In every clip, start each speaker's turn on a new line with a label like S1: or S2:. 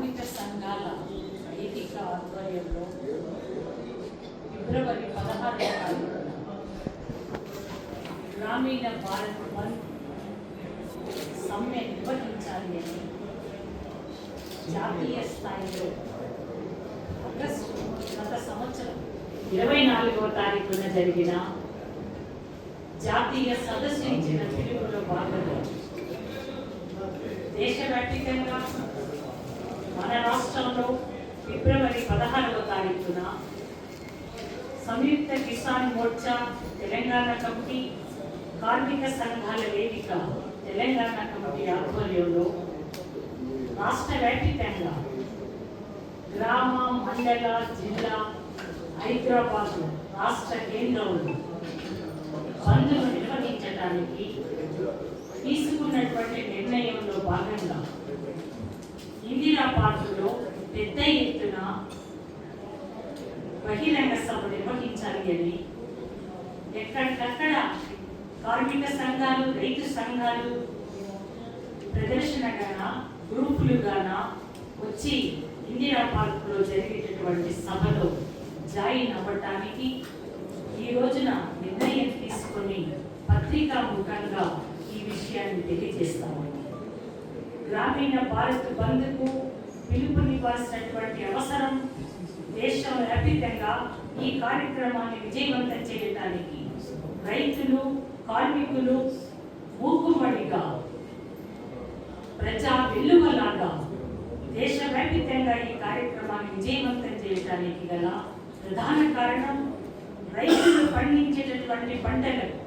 S1: కార్మిక సంఘాల వేదిక ఆధ్వర్యంలో ఫిబ్రవరి పదహారు గ్రామీణ భారత్ బంద్ సమ్మె నిర్వహించాలి అని జాతీయ స్థాయిలో ఆగస్టు గత సంవత్సరం ఇరవై నాలుగవ తారీఖున జరిగిన జాతీయ సదస్సు ఇచ్చిన పిలుపులో భాగంగా దేశవ్యాప్తంగా మన రాష్ట్రంలో ఫిబ్రవరి పదహారవ తారీఖున సంయుక్త కిసాన్ మోర్చా తెలంగాణ కమిటీ కార్మిక సంఘాల వేదిక తెలంగాణ కమిటీ ఆధ్వర్యంలో రాష్ట్ర వ్యాప్తంగా గ్రామ మండల జిల్లా హైదరాబాద్ రాష్ట్ర కేంద్రంలో బంద్ను నిర్వహించడానికి తీసుకున్నటువంటి నిర్ణయంలో భాగంగా ఇందిరా పార్కులో పెద్ద ఎత్తున బహిరంగ సభ నిర్వహించాలి అని ఎక్కడికక్కడ కార్మిక సంఘాలు రైతు సంఘాలు ప్రదర్శనగాన గ్రూపులుగాన వచ్చి ఇందిరా పార్కులో జరిగేటటువంటి సభలో జాయిన్ అవ్వటానికి ఈ రోజున నిర్ణయం తీసుకొని పత్రికా ముఖంగా ఈ విషయాన్ని తెలియజేస్తాము గ్రామీణ భారత్ బంద్కు పిలుపునివ్వాల్సినటువంటి అవసరం దేశం వ్యాపితంగా ఈ కార్యక్రమాన్ని విజయవంతం చేయడానికి రైతులు కార్మికులు మూకుమ్మడిగా ప్రజా వెల్లువలాగా దేశవ్యాపితంగా ఈ కార్యక్రమాన్ని విజయవంతం చేయడానికి గల ప్రధాన కారణం రైతులు పండించేటటువంటి పంటలకు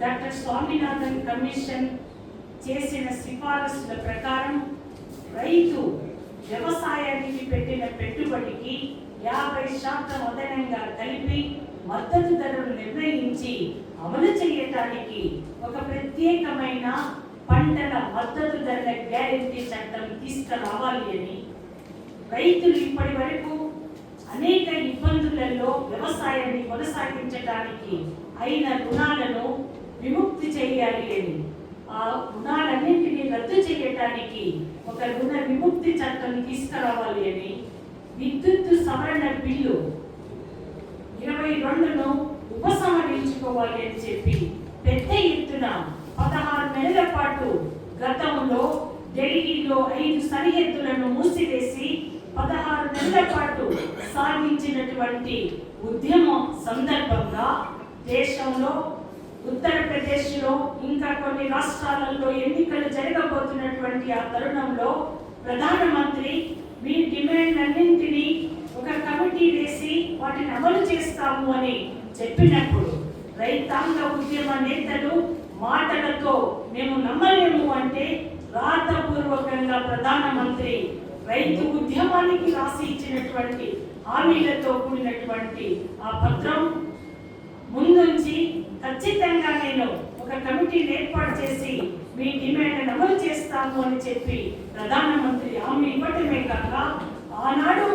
S1: డాక్టర్ స్వామినాథన్ కమిషన్ చేసిన సిఫారసుల ప్రకారం రైతు వ్యవసాయానికి పెట్టిన పెట్టుబడికి యాభై శాతం అదనంగా కలిపి మద్దతు ధరలు నిర్ణయించి అమలు చేయటానికి ఒక ప్రత్యేకమైన పంటల మద్దతు ధరల గ్యారెంటీ చట్టం తీసుకురావాలి అని రైతులు ఇప్పటి వరకు అనేక ఇబ్బందులలో వ్యవసాయాన్ని కొనసాగించడానికి అయిన రుణాలను విముక్తి చేయాలి అని ఆ గుణాలన్నింటినీ రద్దు చేయటానికి ఒక రుణ విముక్తి చట్టం తీసుకురావాలి అని విద్యుత్ సవరణ బిల్లు ఇరవై రెండును ఉపసంహరించుకోవాలి అని చెప్పి పెద్ద ఎత్తున పదహారు నెలల పాటు గతంలో ఢిల్లీలో ఐదు సరిహద్దులను మూసివేసి పదహారు నెలల పాటు సాగించినటువంటి ఉద్యమం సందర్భంగా దేశంలో ఉత్తరప్రదేశ్లో ఇంకా కొన్ని రాష్ట్రాలలో ఎన్నికలు జరగబోతున్నటువంటి ఆ తరుణంలో ప్రధానమంత్రి మీ డిమాండ్ అన్నింటినీ ఒక కమిటీ వేసి వాటిని అమలు చేస్తాము అని చెప్పినప్పుడు రైతాంగ ఉద్యమ నేతలు మాటలతో మేము నమ్మలేము అంటే రాతపూర్వకంగా ప్రధానమంత్రి రైతు ఉద్యమానికి రాసి ఇచ్చినటువంటి హామీలతో కూడినటువంటి ఆ పత్రం ముందుంచి ఖచ్చితంగా నేను ఒక కమిటీని ఏర్పాటు చేసి మీ డిమాండ్ అమలు చేస్తాము అని చెప్పి ప్రధానమంత్రి హామీ ఇవ్వటమే కాక ఆనాడు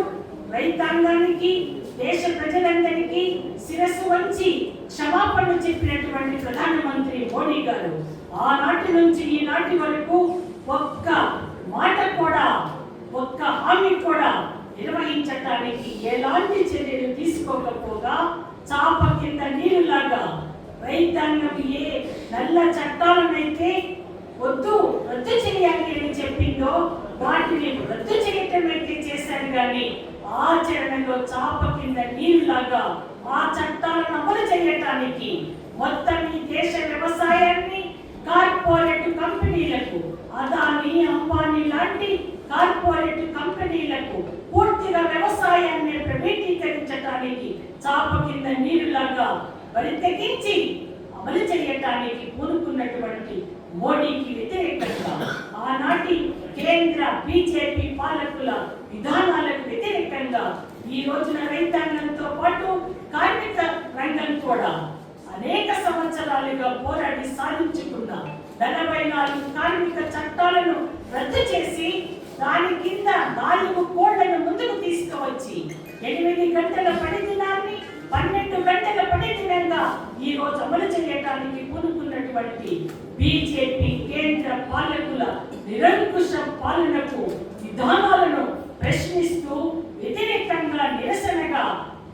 S1: రైతాంగానికి దేశ ప్రజలందరికీ శిరస్సు వంచి క్షమాపణలు చెప్పినటువంటి ప్రధానమంత్రి మోడీ గారు ఆనాటి నుంచి ఈనాటి వరకు ఒక్క మాట కూడా ఒక్క హామీ కూడా నిర్వహించటానికి ఎలాంటి చర్యలు తీసుకోకపోగా చాప కింద ఏ నల్ల చట్టాలనైతే వద్దు రద్దు చేయాలి అని చెప్పిందో వాటిని రద్దు చేయటం అయితే చేశారు కానీ ఆచరణలో చాప కింద నీరులాగా ఆ చట్టాలను అమలు చేయటానికి మొత్తం ఈ దేశ వ్యవసాయాన్ని కార్పొరేట్ కంపెనీలకు అదాని అంబానీ లాంటి కార్పొరేట్ కంపెనీలకు పూర్తిగా వ్యవసాయాన్ని ప్రైవేటీకరించడానికి చాప కింద నీరులాగా మరి తెగించి అమలు చేయటానికి పూనుకున్నటువంటి మోడీకి వ్యతిరేకంగా ఆనాటి కేంద్ర బీజేపీ పాలకుల విధానాలకు వ్యతిరేకంగా ఈ రోజున రైతాంగంతో పాటు కార్మిక రంగం కూడా అనేక సంవత్సరాలుగా పోరాడి సాధించుకున్న నలభై నాలుగు కార్మిక చట్టాలను రద్దు చేసి దాని కింద నాలుగు కోళ్ళను ముందుకు తీసుకువచ్చి ఎనిమిది గంటల పని దినాన్ని పన్నెండు గంటల పని దినంగా ఈ రోజు అమలు రాజ్యానికి పూనుకున్నటువంటి బీజేపీ కేంద్ర పాలకుల నిరంకుశ పాలనకు విధానాలను ప్రశ్నిస్తూ వ్యతిరేకంగా నిరసనగా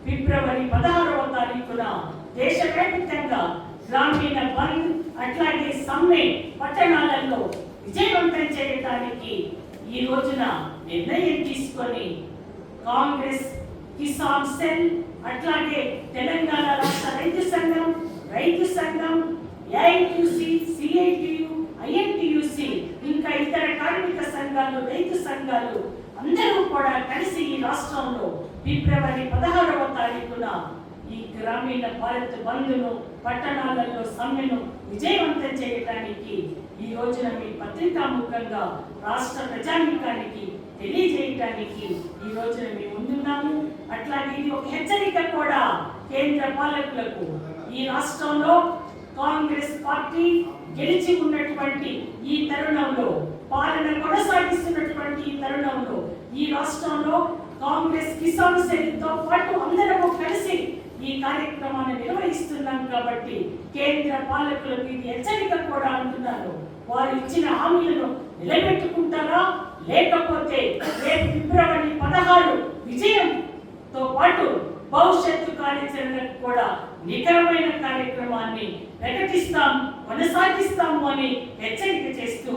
S1: ఫిబ్రవరి పదహారవ తారీఖున దేశవ్యాప్తంగా గ్రామీణ బంద్ అట్లాగే సమ్మె పట్టణాలలో విజయవంతం చేయడానికి ఈ రోజున నిర్ణయం తీసుకొని కాంగ్రెస్ కిసాన్ సెల్ అట్లాగే తెలంగాణ రాష్ట్ర రైతు సంఘం రైతు సంఘం ఏఐటియుసి సిఐటియు ఐఎన్టియుసి ఇంకా ఇతర కార్మిక సంఘాలు రైతు సంఘాలు అందరూ కూడా కలిసి ఈ రాష్ట్రంలో ఫిబ్రవరి పదహారవ తారీఖున ఈ గ్రామీణ భారత్ బంధును పట్టణాలలో సమ్మెను విజయవంతం చేయడానికి ఈ రోజున మీ పత్రికా ముఖంగా రాష్ట్ర ప్రజానీకానికి తెలియజేయటానికి ఈ రోజున మేము ముందున్నాము. అట్లాగే ఇది ఒక హెచ్చరిక కూడా కేంద్ర పాలకులకు. ఈ రాష్ట్రంలో కాంగ్రెస్ పార్టీ గెలిచి ఉన్నటువంటి ఈ తరుణంలో పాలన కొనసాగిస్తున్నటువంటి ఈ తరుణంలో ఈ రాష్ట్రంలో కాంగ్రెస్ కిసాన్ సెల్తో పాటు అందరము కలిసి ఈ కార్యక్రమాన్ని నిర్వహిస్తున్నాం కాబట్టి కేంద్ర పాలకులకు ఇది హెచ్చరిక కూడా అంటున్నారు. వారు ఇచ్చిన హామీలను నిలబెట్టుకుంటారా? లేకపోతే రేపు ఫిబ్రవరి పదహారు విజయంతో పాటు భవిష్యత్తు కార్యాచరణకు కూడా నికరమైన కార్యక్రమాన్ని ప్రకటిస్తాం కొనసాగిస్తాము అని హెచ్చరిక చేస్తూ